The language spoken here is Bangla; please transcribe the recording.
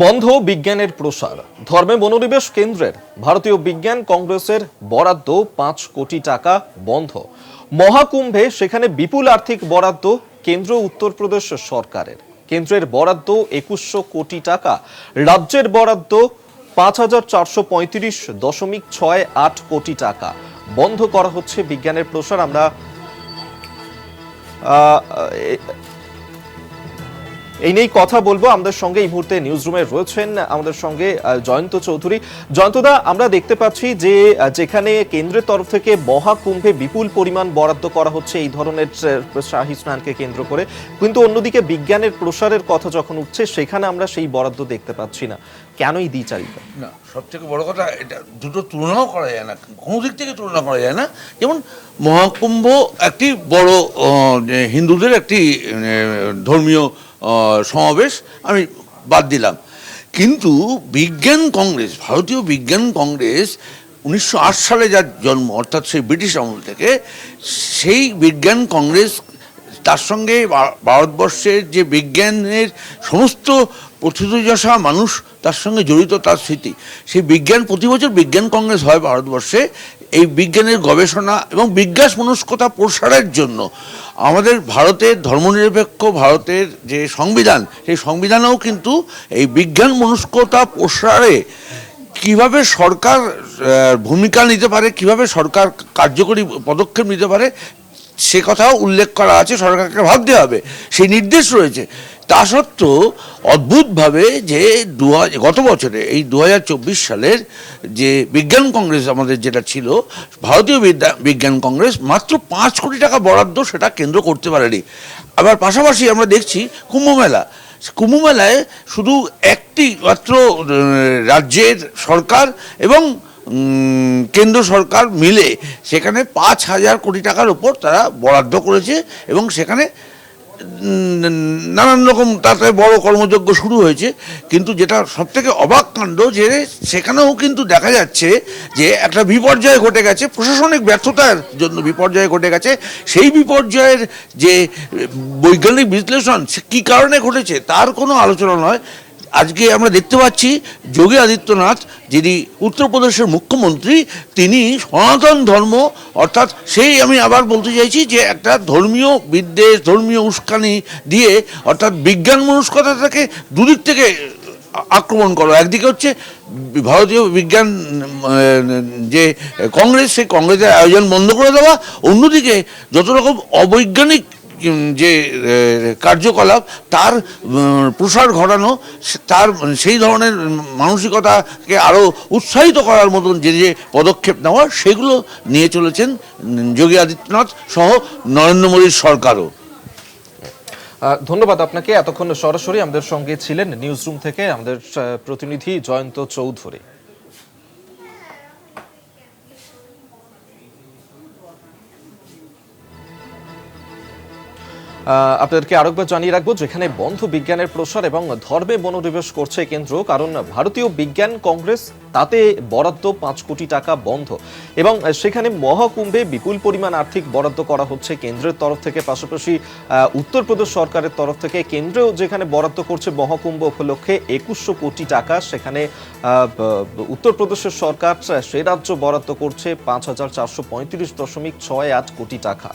বন্ধ বিজ্ঞানের প্রসার। ধর্মে মনোনিবেশ কেন্দ্রের। ভারতীয় বিজ্ঞান কংগ্রেসের বরাদ্দ পাঁচ কোটি টাকা বন্ধ। মহাকুম্ভে সেখানে বিপুল আর্থিক বরাদ্দ কেন্দ্র উত্তরপ্রদেশ সরকারের। কেন্দ্রের বরাদ্দ একুশশো কোটি টাকা। রাজ্যের বরাদ্দ পাঁচ হাজার চারশো পঁয়ত্রিশ দশমিক ছয় আট কোটি টাকা। বন্ধ করা হচ্ছে বিজ্ঞানের প্রসার। আমরা এই নিয়েই কথা বলব। আমাদের সঙ্গে এই মুহূর্তে নিউজ রুমে রয়েছেন, আমাদের সঙ্গে জয়ন্ত চৌধুরী। জয়ন্তদা, আমরা দেখতে পাচ্ছি যে যেখানে কেন্দ্রের তরফ থেকে মহাকুম্ভে বিপুল পরিমাণ বরাদ্দ করা হচ্ছে এই ধরনের শাহী স্নানকে কেন্দ্র করে। কিন্তু অন্যদিকে বিজ্ঞানের প্রসারের কথা যখন উঠছে, সেখানে আমরা সেই বরাদ্দ দেখতে পাচ্ছি না। কেনই দিই দ্বিচারিতা? না সব থেকে বড় কথা, এটা দুটো তুলনাও করা যায় না। কোনো দিক থেকে তুলনা করা যায় না। যেমন মহাকুম্ভ একটি বড় হিন্দুদের একটি ধর্মীয় সমাবেশ আমি বাদ দিলাম। কিন্তু বিজ্ঞান কংগ্রেস, ভারতীয় বিজ্ঞান কংগ্রেস উনিশশো আট সালে যার জন্ম, অর্থাৎ সেই ব্রিটিশ আমল থেকে, সেই বিজ্ঞান কংগ্রেস তার সঙ্গে ভারতবর্ষের যে বিজ্ঞানের সমস্ত প্রথিতযশা মানুষ তার সঙ্গে জড়িত, তার স্মৃতি। সেই বিজ্ঞান, প্রতি বছর বিজ্ঞান কংগ্রেস হয় ভারতবর্ষে। এই বিজ্ঞানের গবেষণা এবং বিজ্ঞাস মনস্কতা প্রসারের জন্য আমাদের ভারতের ধর্মনিরপেক্ষ ভারতের যে সংবিধান, সেই সংবিধানেও কিন্তু এই বিজ্ঞান মনস্কতা প্রসারে কীভাবে সরকার ভূমিকা নিতে পারে, কীভাবে সরকার কার্যকরী পদক্ষেপ নিতে পারে, সে কথাও উল্লেখ করা আছে, সরকারকে ভাবতে হবে। সেই নির্দেশ রয়েছে। তা সত্ত্বেও অদ্ভুতভাবে যে দু হাজার গত বছরে, এই দু হাজার চব্বিশ সালের যে বিজ্ঞান কংগ্রেস আমাদের যেটা ছিল, ভারতীয় বিজ্ঞান কংগ্রেস মাত্র পাঁচ কোটি টাকা বরাদ্দ সেটা কেন্দ্র করতে পারেনি। আবার পাশাপাশি আমরা দেখছি কুম্ভমেলা কুম্ভমেলায় শুধু একটি মাত্র রাজ্যের সরকার এবং কেন্দ্র সরকার মিলে সেখানে পাঁচ হাজার কোটি টাকার উপর তারা বরাদ্দ করেছে এবং সেখানে নানান রকম তাতে বড় কর্মযজ্ঞ শুরু হয়েছে, কিন্তু যেটা সব থেকে অবাক কাণ্ড যে সেখানেও কিন্তু দেখা যাচ্ছে যে একটা বিপর্যয় ঘটে গেছে, প্রশাসনিক ব্যর্থতার জন্য বিপর্যয় ঘটে গেছে। সেই বিপর্যয়ের যে বৈজ্ঞানিক বিশ্লেষণ সে কী কারণে ঘটেছে তার কোনো আলোচনা নয়। আজকে আমরা দেখতে পাচ্ছি যোগী আদিত্যনাথ, যিনি উত্তরপ্রদেশের মুখ্যমন্ত্রী, তিনি সনাতন ধর্ম, অর্থাৎ সেই আমি আবার বলতে চাইছি যে একটা ধর্মীয় বিদ্বেষ, ধর্মীয় উস্কানি দিয়ে, অর্থাৎ বিজ্ঞান মনস্কতাটাকে দুদিক থেকে আক্রমণ করো। একদিকে হচ্ছে ভারতীয় বিজ্ঞান, যে কংগ্রেস, সেই কংগ্রেসের আয়োজন বন্ধ করে দেওয়া। অন্যদিকে যত রকম অবৈজ্ঞানিক যে কার্যকলাপ, তার প্রসার ঘটানো তার, সেই ধরনের মানসিকতাকে আরও উৎসাহিত করার মতন যে যে পদক্ষেপ নেওয়া, সেগুলো নিয়ে চলেছেন যোগী আদিত্যনাথ সহ নরেন্দ্র মোদীর সরকারও। ধন্যবাদ আপনাকে। এতক্ষণ সরাসরি আমাদের সঙ্গে ছিলেন নিউজ রুম থেকে আমাদের প্রতিনিধি জয়ন্ত চৌধুরী। আপনাদেরকে আরেকবার জানিয়ে রাখব, যেখানে বন্ধ বিজ্ঞানের প্রসার এবং ধর্মে মনোনিবেশ করছে কেন্দ্র, কারণ ভারতীয় বিজ্ঞান কংগ্রেস তাতে বরাদ্দ পাঁচ কোটি টাকা বন্ধ। এবং সেখানে মহাকুম্ভে বিপুল পরিমাণ আর্থিক বরাদ্দ করা হচ্ছে কেন্দ্রের তরফ থেকে, পাশাপাশি উত্তরপ্রদেশ সরকারের তরফ থেকে কেন্দ্রেও যেখানে বরাদ্দ করছে মহাকুম্ভ উপলক্ষে একুশশো কোটি টাকা, সেখানে উত্তরপ্রদেশের সরকার, সে রাজ্য বরাদ্দ করছে পাঁচ হাজার চারশো পঁয়ত্রিশ দশমিক ছয় আট কোটি টাকা।